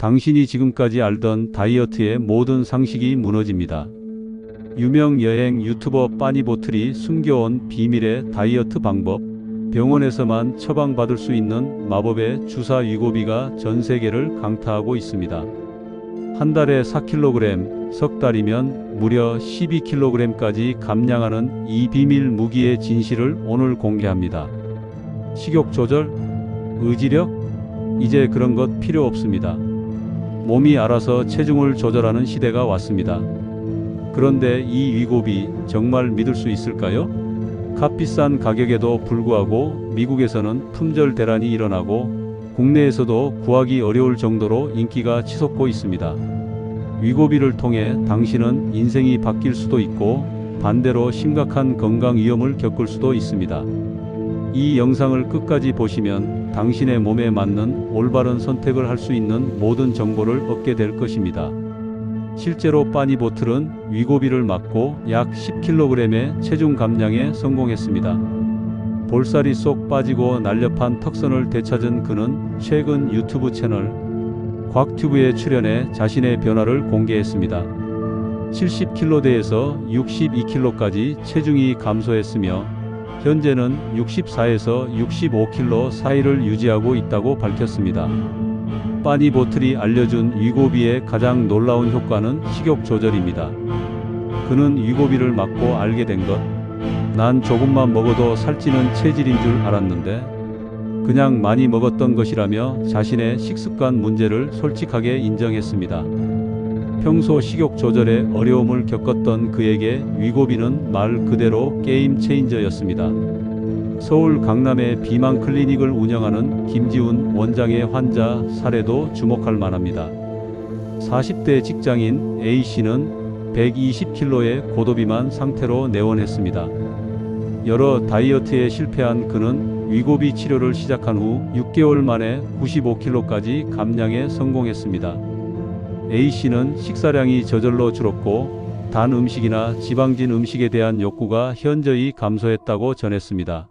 당신이 지금까지 알던 다이어트의 모든 상식이 무너집니다. 유명 여행 유튜버 빠니보틀이 숨겨온 비밀의 다이어트 방법, 병원에서만 처방받을 수 있는 마법의 주사 위고비가 전 세계를 강타하고 있습니다. 한 달에 4kg, 석 달이면 무려 12kg까지 감량하는 이 비밀 무기의 진실을 오늘 공개합니다. 식욕 조절, 의지력, 이제 그런 것 필요 없습니다. 몸이 알아서 체중을 조절하는 시대가 왔습니다. 그런데 이 위고비 정말 믿을 수 있을까요? 값비싼 가격에도 불구하고 미국에서는 품절 대란이 일어나고 국내에서도 구하기 어려울 정도로 인기가 치솟고 있습니다. 위고비를 통해 당신은 인생이 바뀔 수도 있고 반대로 심각한 건강 위험을 겪을 수도 있습니다. 이 영상을 끝까지 보시면 당신의 몸에 맞는 올바른 선택을 할 수 있는 모든 정보를 얻게 될 것입니다. 실제로 빠니보틀은 위고비를 맞고 약 10kg의 체중 감량에 성공했습니다. 볼살이 쏙 빠지고 날렵한 턱선을 되찾은 그는 최근 유튜브 채널 곽튜브에 출연해 자신의 변화를 공개했습니다. 70kg대에서 62kg까지 체중이 감소했으며 현재는 64에서 65kg 사이를 유지하고 있다고 밝혔습니다. 빠니보틀이 알려준 위고비의 가장 놀라운 효과는 식욕 조절입니다. 그는 위고비를 맞고 알게 된 것, 난 조금만 먹어도 살찌는 체질인 줄 알았는데, 그냥 많이 먹었던 것이라며 자신의 식습관 문제를 솔직하게 인정했습니다. 평소 식욕 조절에 어려움을 겪었던 그에게 위고비는 말 그대로 게임 체인저였습니다. 서울 강남의 비만 클리닉을 운영하는 김지훈 원장의 환자 사례도 주목할 만합니다. 40대 직장인 A씨는 120kg의 고도비만 상태로 내원했습니다. 여러 다이어트에 실패한 그는 위고비 치료를 시작한 후 6개월 만에 95kg까지 감량에 성공했습니다. A씨는 식사량이 저절로 줄었고 단 음식이나 지방진 음식에 대한 욕구가 현저히 감소했다고 전했습니다.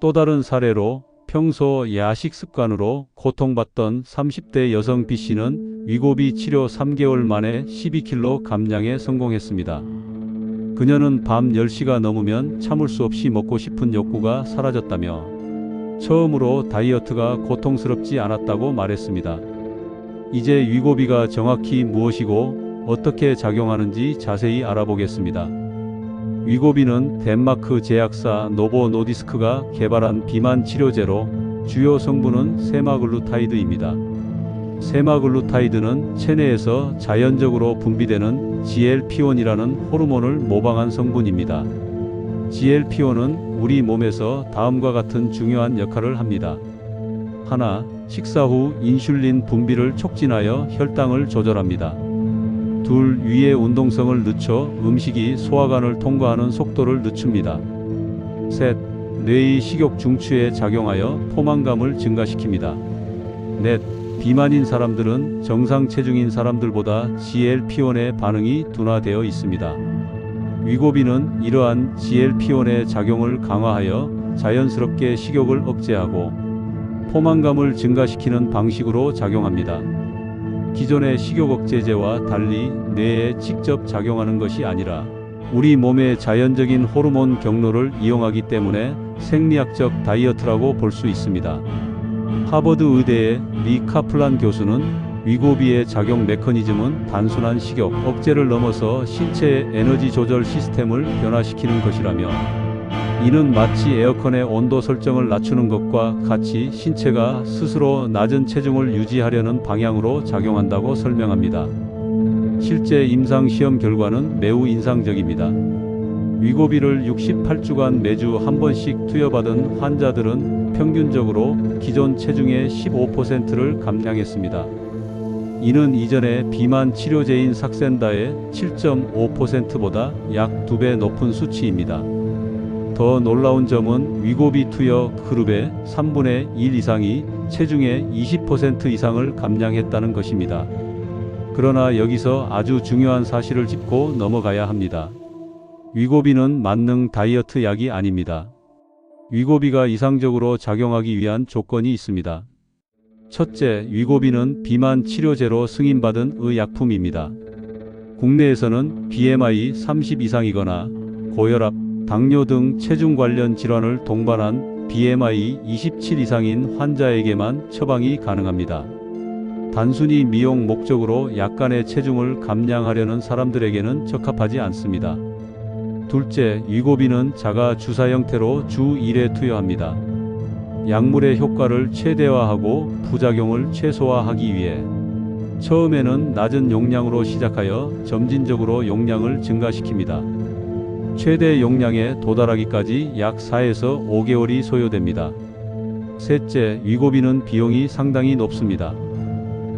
또 다른 사례로 평소 야식 습관으로 고통받던 30대 여성 B씨는 위고비 치료 3개월 만에 12kg 감량에 성공했습니다. 그녀는 밤 10시가 넘으면 참을 수 없이 먹고 싶은 욕구가 사라졌다며 처음으로 다이어트가 고통스럽지 않았다고 말했습니다. 이제 위고비가 정확히 무엇이고 어떻게 작용하는지 자세히 알아보겠습니다. 위고비는 덴마크 제약사 노보 노디스크가 개발한 비만 치료제로 주요 성분은 세마글루타이드입니다. 세마글루타이드는 체내에서 자연적으로 분비되는 GLP-1이라는 호르몬을 모방한 성분입니다. GLP-1은 우리 몸에서 다음과 같은 중요한 역할을 합니다. 하나, 식사 후 인슐린 분비를 촉진하여 혈당을 조절합니다. 둘, 위의 운동성을 늦춰 음식이 소화관을 통과하는 속도를 늦춥니다. 셋, 뇌의 식욕 중추에 작용하여 포만감을 증가시킵니다. 넷, 비만인 사람들은 정상 체중인 사람들보다 GLP-1의 반응이 둔화되어 있습니다. 위고비는 이러한 GLP-1의 작용을 강화하여 자연스럽게 식욕을 억제하고 포만감을 증가시키는 방식으로 작용합니다. 기존의 식욕 억제제와 달리 뇌에 직접 작용하는 것이 아니라 우리 몸의 자연적인 호르몬 경로를 이용하기 때문에 생리학적 다이어트라고 볼 수 있습니다. 하버드 의대의 리 카플란 교수는 위고비의 작용 메커니즘은 단순한 식욕 억제를 넘어서 신체의 에너지 조절 시스템을 변화시키는 것이라며 이는 마치 에어컨의 온도 설정을 낮추는 것과 같이 신체가 스스로 낮은 체중을 유지하려는 방향으로 작용한다고 설명합니다. 실제 임상 시험 결과는 매우 인상적입니다. 위고비를 68주간 매주 한 번씩 투여받은 환자들은 평균적으로 기존 체중의 15%를 감량했습니다. 이는 이전의 비만 치료제인 삭센다의 7.5%보다 약 2배 높은 수치입니다. 더 놀라운 점은 위고비 투여 그룹의 3분의 1 이상이 체중의 20% 이상을 감량했다는 것입니다. 그러나 여기서 아주 중요한 사실을 짚고 넘어가야 합니다. 위고비는 만능 다이어트 약이 아닙니다. 위고비가 이상적으로 작용하기 위한 조건이 있습니다. 첫째, 위고비는 비만 치료제로 승인받은 의약품입니다. 국내에서는 BMI 30 이상이거나 고혈압, 당뇨 등 체중 관련 질환을 동반한 BMI 27 이상인 환자에게만 처방이 가능합니다. 단순히 미용 목적으로 약간의 체중을 감량하려는 사람들에게는 적합하지 않습니다. 둘째, 위고비는 자가 주사 형태로 주 1회 투여합니다. 약물의 효과를 최대화하고 부작용을 최소화하기 위해 처음에는 낮은 용량으로 시작하여 점진적으로 용량을 증가시킵니다. 최대 용량에 도달하기까지 약 4에서 5개월이 소요됩니다. 셋째, 위고비는 비용이 상당히 높습니다.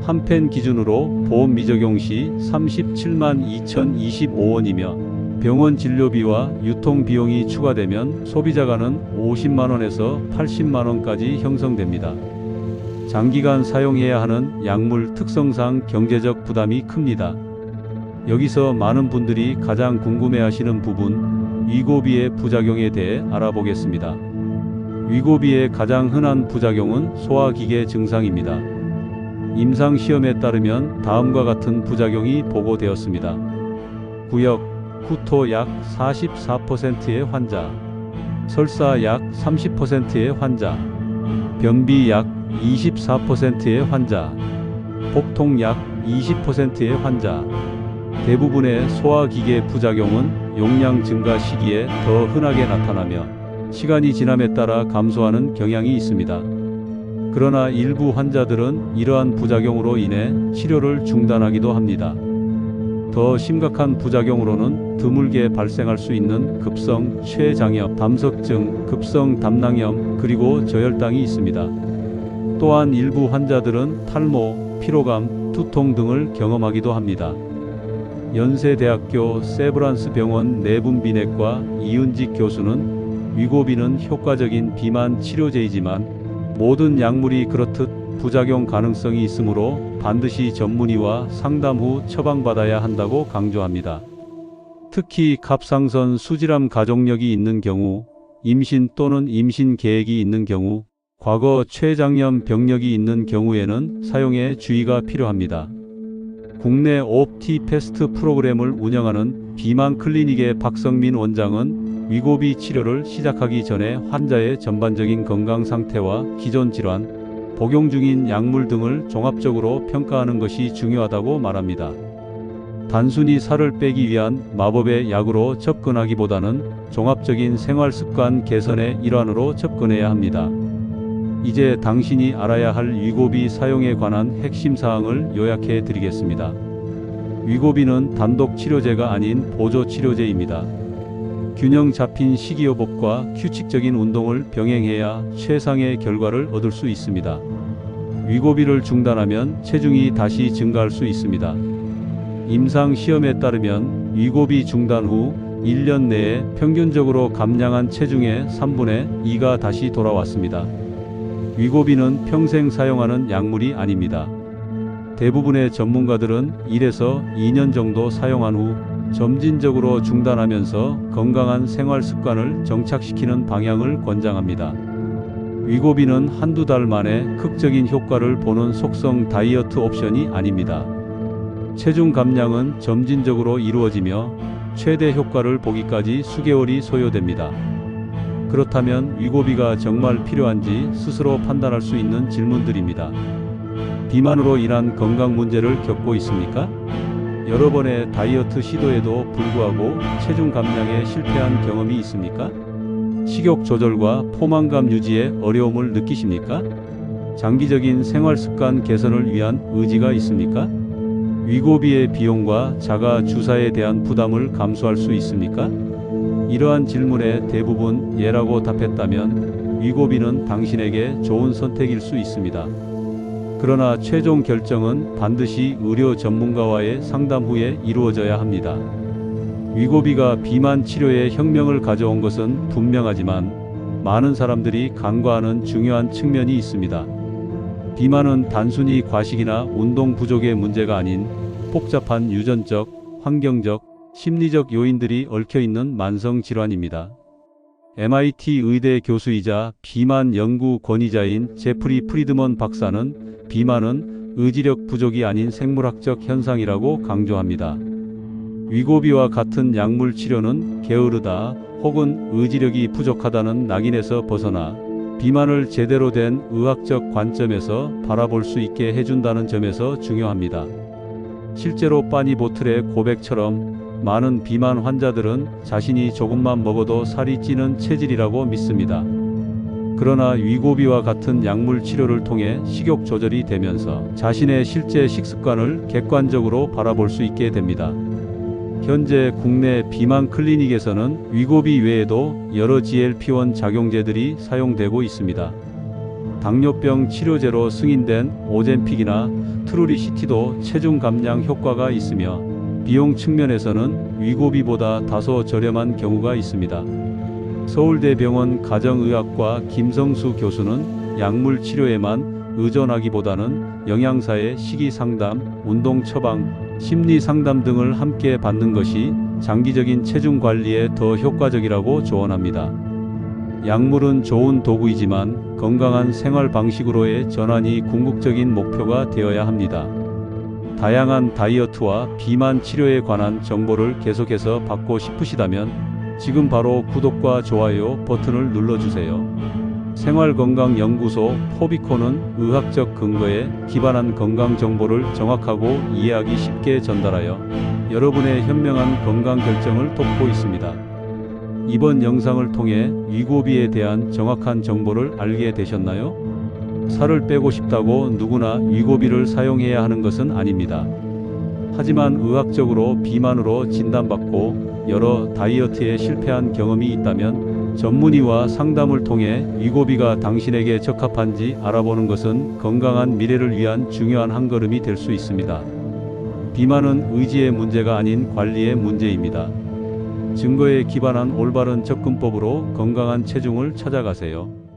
한 펜 기준으로 보험 미적용 시 37만 2,025원이며 병원 진료비와 유통 비용이 추가되면 소비자가는 50만 원에서 80만 원까지 형성됩니다. 장기간 사용해야 하는 약물 특성상 경제적 부담이 큽니다. 여기서 많은 분들이 가장 궁금해하시는 부분 위고비의 부작용에 대해 알아보겠습니다. 위고비의 가장 흔한 부작용은 소화기계 증상입니다. 임상 시험에 따르면 다음과 같은 부작용이 보고되었습니다. 구역 구토 약 44%의 환자, 설사 약 30%의 환자, 변비 약 24%의 환자, 복통 약 20%의 환자. 대부분의 소화기계 부작용은 용량 증가 시기에 더 흔하게 나타나며 시간이 지남에 따라 감소하는 경향이 있습니다. 그러나 일부 환자들은 이러한 부작용으로 인해 치료를 중단하기도 합니다. 더 심각한 부작용으로는 드물게 발생할 수 있는 급성 췌장염, 담석증, 급성 담낭염, 그리고 저혈당이 있습니다. 또한 일부 환자들은 탈모, 피로감, 두통 등을 경험하기도 합니다. 연세대학교 세브란스 병원 내분비내과 이은직 교수는 위고비는 효과적인 비만 치료제이지만 모든 약물이 그렇듯 부작용 가능성이 있으므로 반드시 전문의와 상담 후 처방받아야 한다고 강조합니다. 특히 갑상선 수질암 가족력이 있는 경우, 임신 또는 임신 계획이 있는 경우, 과거 췌장염 병력이 있는 경우에는 사용에 주의가 필요합니다. 국내 옵티 패스트 프로그램을 운영하는 비만 클리닉의 박성민 원장은 위고비 치료를 시작하기 전에 환자의 전반적인 건강 상태와 기존 질환, 복용 중인 약물 등을 종합적으로 평가하는 것이 중요하다고 말합니다. 단순히 살을 빼기 위한 마법의 약으로 접근하기보다는 종합적인 생활 습관 개선의 일환으로 접근해야 합니다. 이제 당신이 알아야 할 위고비 사용에 관한 핵심 사항을 요약해 드리겠습니다. 위고비는 단독 치료제가 아닌 보조 치료제입니다. 균형 잡힌 식이요법과 규칙적인 운동을 병행해야 최상의 결과를 얻을 수 있습니다. 위고비를 중단하면 체중이 다시 증가할 수 있습니다. 임상 시험에 따르면 위고비 중단 후 1년 내에 평균적으로 감량한 체중의 3분의 2가 다시 돌아왔습니다. 위고비는 평생 사용하는 약물이 아닙니다. 대부분의 전문가들은 1에서 2년 정도 사용한 후 점진적으로 중단하면서 건강한 생활 습관을 정착시키는 방향을 권장합니다. 위고비는 한두 달 만에 극적인 효과를 보는 속성 다이어트 옵션이 아닙니다. 체중 감량은 점진적으로 이루어지며 최대 효과를 보기까지 수개월이 소요됩니다. 그렇다면 위고비가 정말 필요한지 스스로 판단할 수 있는 질문들입니다. 비만으로 인한 건강 문제를 겪고 있습니까? 여러 번의 다이어트 시도에도 불구하고 체중 감량에 실패한 경험이 있습니까? 식욕 조절과 포만감 유지에 어려움을 느끼십니까? 장기적인 생활 습관 개선을 위한 의지가 있습니까? 위고비의 비용과 자가 주사에 대한 부담을 감수할 수 있습니까? 이러한 질문에 대부분 예라고 답했다면 위고비는 당신에게 좋은 선택일 수 있습니다. 그러나 최종 결정은 반드시 의료 전문가와의 상담 후에 이루어져야 합니다. 위고비가 비만 치료에 혁명을 가져온 것은 분명하지만 많은 사람들이 간과하는 중요한 측면이 있습니다. 비만은 단순히 과식이나 운동 부족의 문제가 아닌 복잡한 유전적, 환경적, 심리적 요인들이 얽혀 있는 만성 질환입니다. MIT 의대 교수이자 비만 연구 권위자인 제프리 프리드먼 박사는 비만은 의지력 부족이 아닌 생물학적 현상이라고 강조합니다. 위고비와 같은 약물 치료는 게으르다 혹은 의지력이 부족하다는 낙인에서 벗어나 비만을 제대로 된 의학적 관점에서 바라볼 수 있게 해준다는 점에서 중요합니다. 실제로 빠니 보틀의 고백처럼 많은 비만 환자들은 자신이 조금만 먹어도 살이 찌는 체질이라고 믿습니다. 그러나 위고비와 같은 약물 치료를 통해 식욕 조절이 되면서 자신의 실제 식습관을 객관적으로 바라볼 수 있게 됩니다. 현재 국내 비만 클리닉에서는 위고비 외에도 여러 GLP-1 작용제들이 사용되고 있습니다. 당뇨병 치료제로 승인된 오젠픽이나 트루리시티도 체중 감량 효과가 있으며 비용 측면에서는 위고비보다 다소 저렴한 경우가 있습니다. 서울대병원 가정의학과 김성수 교수는 약물 치료에만 의존하기보다는 영양사의 식이 상담, 운동 처방, 심리 상담 등을 함께 받는 것이 장기적인 체중 관리에 더 효과적이라고 조언합니다. 약물은 좋은 도구이지만 건강한 생활 방식으로의 전환이 궁극적인 목표가 되어야 합니다. 다양한 다이어트와 비만 치료에 관한 정보를 계속해서 받고 싶으시다면 지금 바로 구독과 좋아요 버튼을 눌러주세요. 생활건강연구소 포비코는 의학적 근거에 기반한 건강 정보를 정확하고 이해하기 쉽게 전달하여 여러분의 현명한 건강 결정을 돕고 있습니다. 이번 영상을 통해 위고비에 대한 정확한 정보를 알게 되셨나요? 살을 빼고 싶다고 누구나 위고비를 사용해야 하는 것은 아닙니다. 하지만 의학적으로 비만으로 진단받고 여러 다이어트에 실패한 경험이 있다면 전문의와 상담을 통해 위고비가 당신에게 적합한지 알아보는 것은 건강한 미래를 위한 중요한 한 걸음이 될 수 있습니다. 비만은 의지의 문제가 아닌 관리의 문제입니다. 증거에 기반한 올바른 접근법으로 건강한 체중을 찾아가세요.